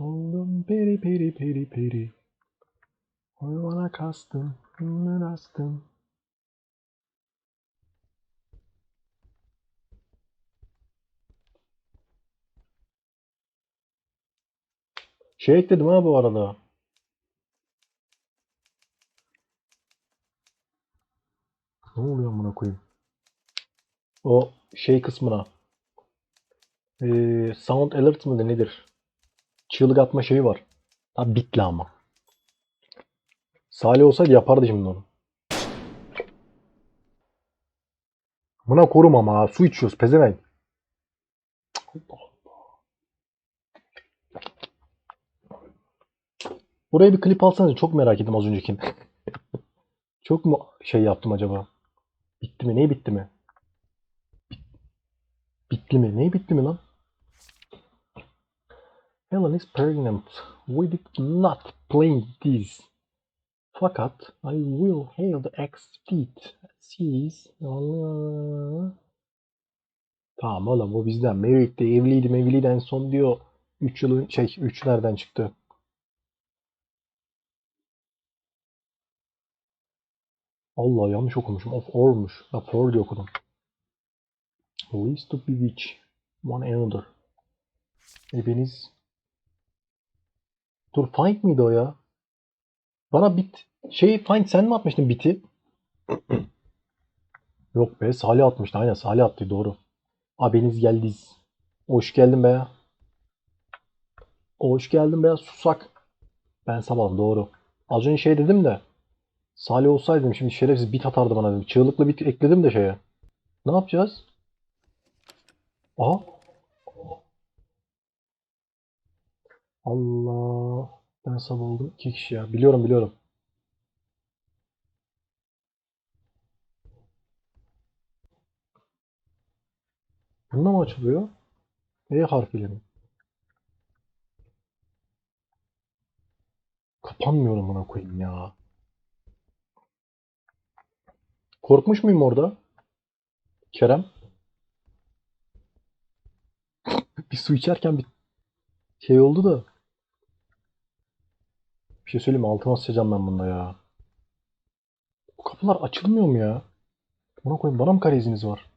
Oldum peri peri peri peri. Hayvana kastım, hımını astım. Şey ekledim ha bu arada. Ne oluyor amına koyayım? O şey kısmına. Ee, sound alert mı nedir? Çığlık atma şeyi var. Ha bitli ama. Salih olsaydı yapardı şimdi onu. Buna korum ama. Su içiyoruz pezevenk. Buraya bir klip alsanız çok merak ettim az öncekini. Çok mu şey yaptım acaba? Bitti mi? Neyi bitti mi? Bitti mi? Neyi bitti mi lan? Helen is pregnant. We did not plan this. Fakat I will hail the ex-feet. She's... Tamam oğlum bu bizden. Married de evliydi mevliydi en son diyor. 3 yılın şey 3 nereden çıktı? Allah yanlış okumuşum. Of ormuş. Ya for diye okudum. Least to be which one another. Hepiniz Dur find miydi o ya? Bana bit şey find sen mi atmıştın biti? Yok be Salih atmıştı. Aynen Salih attı doğru. Abiniz geldiz. Hoş geldin be. Hoş geldin be susak. Ben sabahım doğru. Az önce şey dedim de Salih olsaydım şimdi şerefsiz bit atardı bana dedim. Çığlıklı bit ekledim de şeye. Ne yapacağız? Aha. Allah. Ben sabah oldum. İki kişi ya. Biliyorum biliyorum. Bununla mı açılıyor? E harfiyle mi? Kapanmıyorum buna koyayım ya. Korkmuş muyum orada? Kerem? Bir su içerken bir şey oldu da. Bir şey söyleyeyim mi? Altıma sıçacağım ben bunda ya. Bu kapılar açılmıyor mu ya? Buna koyayım. Bana mı kariziniz var?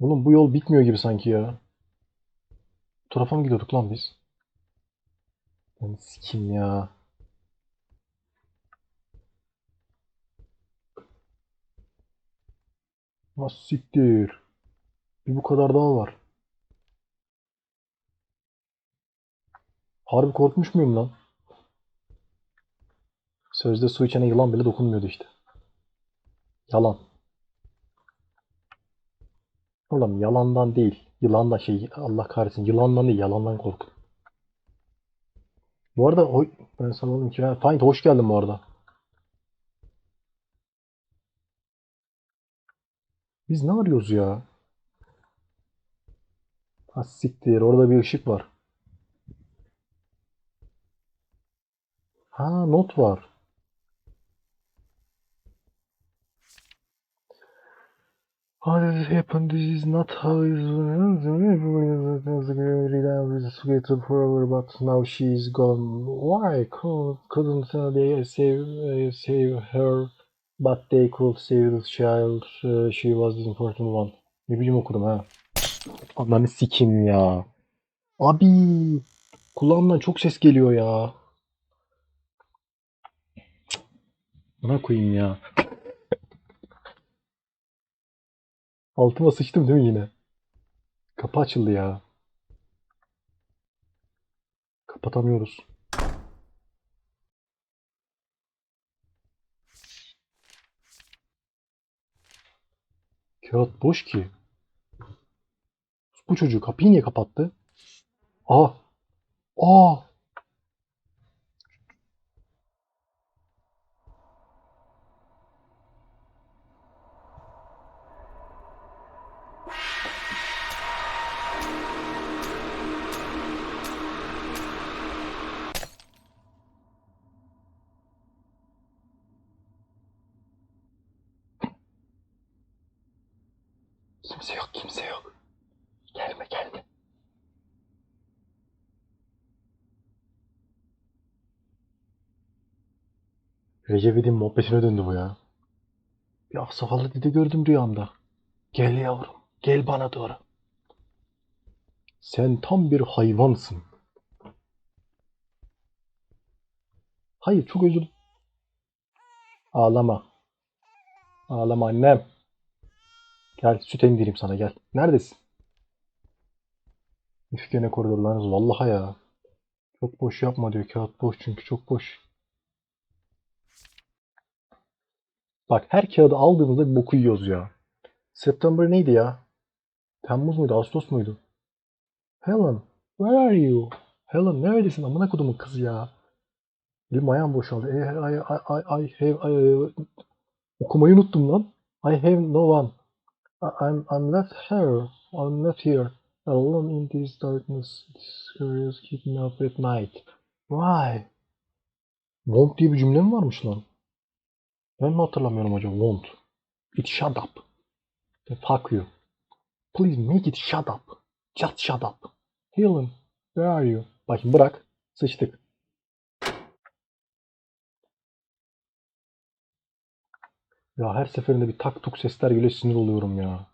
Oğlum bu yol bitmiyor gibi sanki ya. Bu tarafa mı gidiyorduk lan biz? Ben sikim ya. Nasıl siktir? Bir bu kadar daha var. Harbi korkmuş muyum lan? Sözde su içene yılan bile dokunmuyordu işte. Yalan. Oğlum yalandan değil. Yılandan şey Allah kahretsin. Yılandan değil. Yalandan kork. Bu arada oy, ben sana ki Find hoş geldin bu arada. Biz ne arıyoruz ya? Ha siktir. Orada bir ışık var. Ha not var. How did it happen? This is not how it was. Everybody forever, but now she is gone. Why could, couldn't they save uh, save her? But they could save the child. Uh, she was the important one. Ne bileyim okudum ha. Ananı sikim ya. Abi kulağımdan çok ses geliyor ya. Buna koyayım ya. Altıma sıçtım değil mi yine? Kapı açıldı ya. Kapatamıyoruz. Kağıt boş ki. Bu çocuğu kapıyı niye kapattı? Aa. Aa. Kimse yok, kimse yok. Gelme, gelme. Recep İvedik'in muhabbetine döndü bu ya. Bir aksakallı dede gördüm rüyamda. Gel yavrum, gel bana doğru. Sen tam bir hayvansın. Hayır, çok özür Ağlama. Ağlama annem. Gel süt emdireyim sana gel. Neredesin? Üf gene koridorlarınız vallahi ya. Çok boş yapma diyor. Kağıt boş çünkü çok boş. Bak her kağıdı aldığımızda bir boku yiyoruz ya. September neydi ya? Temmuz muydu? Ağustos muydu? Helen, where are you? Helen neredesin? Amına kodumun kızı ya. Elim ayağım boşaldı. I, I, I, I, I have, I, okumayı unuttum lan. I have no one. I'm, I'm left here. I'm left here. Alone in this darkness. This curious keep me up at night. Why? Want diye bir cümle mi varmış lan? Ben mi hatırlamıyorum acaba? Want. It shut up. Fuck you. Please make it shut up. Just shut up. Helen, where are you? Bakın bırak. Sıçtık. Ya her seferinde bir tak tuk sesler geliyor sinir oluyorum ya.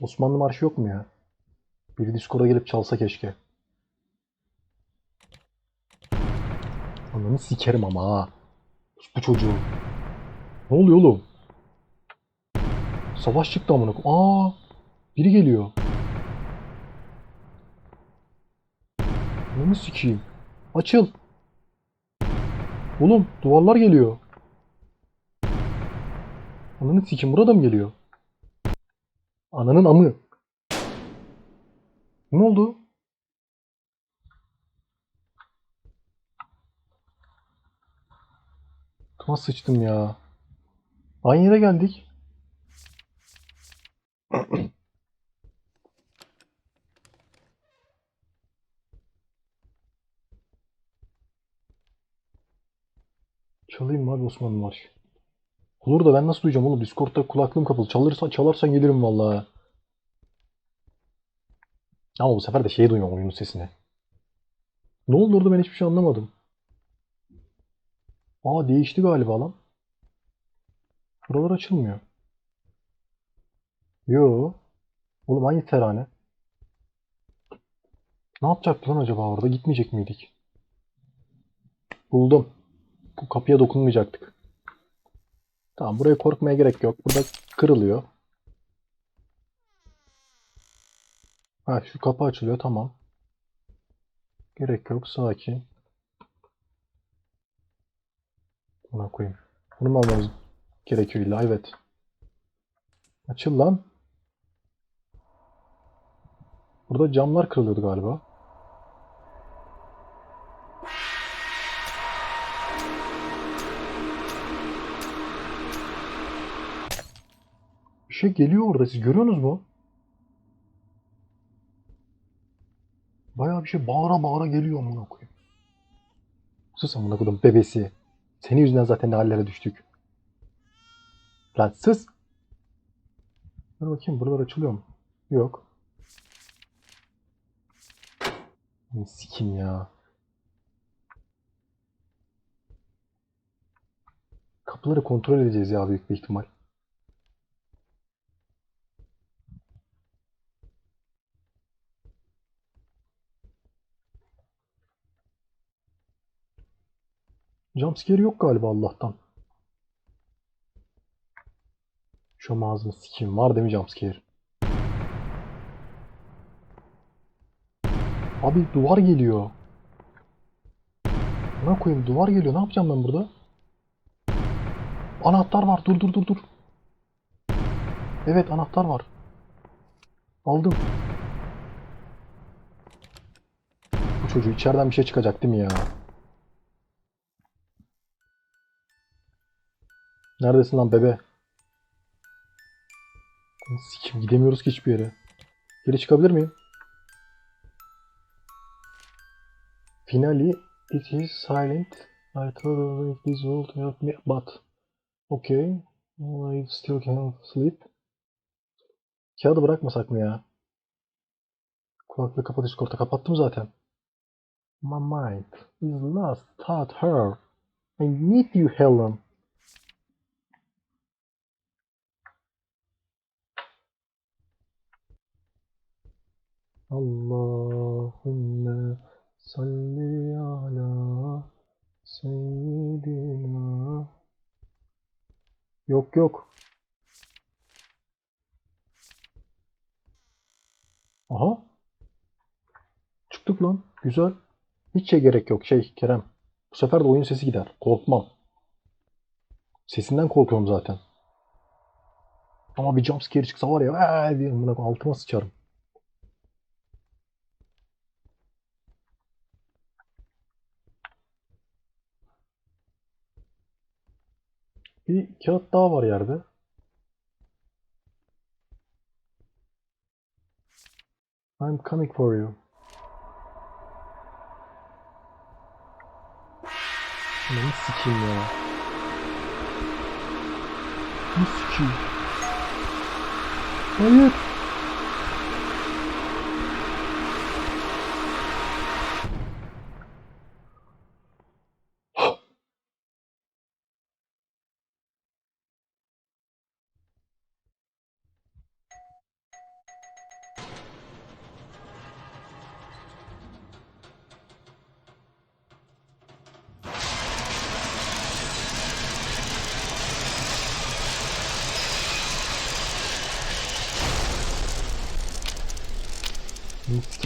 Osmanlı Marşı yok mu ya? Biri Discord'a gelip çalsa keşke. Ananı sikerim ama ha. Bu çocuğu. Ne oluyor oğlum? Savaş çıktı amına. Aa! Biri geliyor. Ananı sikeyim. Açıl. Oğlum duvarlar geliyor. Ananı sikeyim burada mı geliyor? Ananın amı. Ne oldu? Tuma sıçtım ya. Aynı yere geldik. Çalayım abi Osmanlı Marşı? Olur da ben nasıl duyacağım oğlum? Discord'da kulaklığım kapalı. Çalırsan çalarsan gelirim vallahi. Ama bu sefer de şeyi duyuyorum oyunun sesini. Ne oldu orada ben hiçbir şey anlamadım. Aa değişti galiba lan. Buralar açılmıyor. Yo. Oğlum aynı terane. Ne yapacaktı lan acaba orada? Gitmeyecek miydik? Buldum. Bu kapıya dokunmayacaktık. Tamam buraya korkmaya gerek yok. Burada kırılıyor. Ha şu kapı açılıyor tamam. Gerek yok sakin. Buna koyayım. Bunu mu almamız gerekiyor illa? Evet. Açıl lan. Burada camlar kırılıyordu galiba. Şey geliyor orada. Siz görüyorsunuz mu? Bayağı bir şey bağıra bağıra geliyor amına koyayım. Sus amına koydum bebesi. Senin yüzünden zaten ne hallere düştük. Lan sus. Dur bakayım buralar açılıyor mu? Yok. Sikim ya. Kapıları kontrol edeceğiz ya büyük bir ihtimal. Jumpscare yok galiba Allah'tan. Şu ağzını sikeyim. Var değil mi jumpscare? Abi duvar geliyor. Ne koyayım duvar geliyor. Ne yapacağım ben burada? Anahtar var. Dur dur dur dur. Evet anahtar var. Aldım. Bu çocuğu içeriden bir şey çıkacak değil mi ya? Neredesin lan bebe? Sikim gidemiyoruz ki hiçbir yere. Geri çıkabilir miyim? Finally, it is silent. I thought if this would help me, but okay, I still can't sleep. Kağıdı bırakmasak mı ya? Kulaklığı kapat Discord'a kapattım zaten. My mind is lost without her. I need you Helen. Allahümme salli ala seyyidina. Yok yok. Aha. Çıktık lan. Güzel. Hiç şey gerek yok. Şey Kerem. Bu sefer de oyun sesi gider. Korkmam. Sesinden korkuyorum zaten. Ama bir jumpscare çıksa var ya "Aa!" diye altıma sıçarım. Bir kağıt daha var yerde. I'm coming for you. Ne sikeyim ya. Ne sikeyim? Hayır.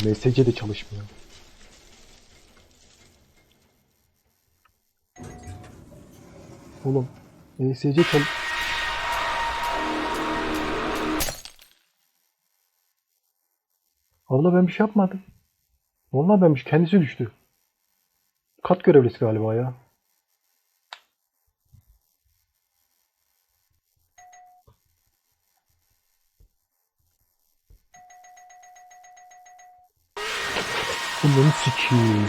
ESC de çalışmıyor. Oğlum ESC çal... Abla ben bir şey yapmadım. Vallahi ben bir şey... Kendisi düştü. Kat görevlisi galiba ya. Sikiyim.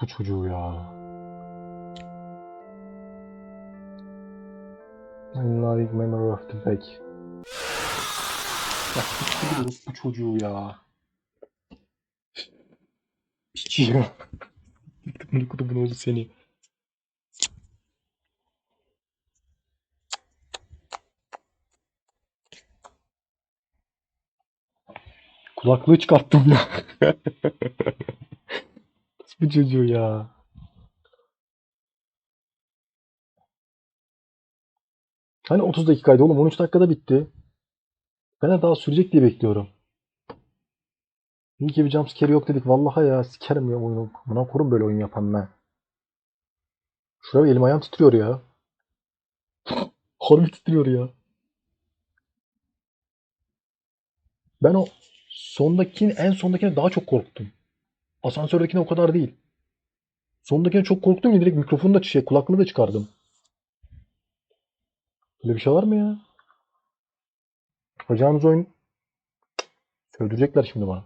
Bu çocuğu ya. Unlike memory of the back. Ya bu çocuğu ya. Ya. Bunu kutu bunu oldu seni. Kulaklığı çıkarttım ya. bu çocuğu ya. Hani 30 dakikaydı oğlum 13 dakikada bitti. Ben de daha sürecek diye bekliyorum. İyi ki bir jumpscare yok dedik. Vallahi ya sikerim ya oyunu. Buna korum böyle oyun yapan ben. Şuraya elim ayağım titriyor ya. Harbi titriyor ya. Ben o sondakini en sondakine daha çok korktum. Asansördekine o kadar değil. Sondakine çok korktum ya direkt mikrofonu da şey kulaklığı da çıkardım. Böyle bir şey var mı ya? Yapacağımız oyun Sövdürecekler şimdi bana.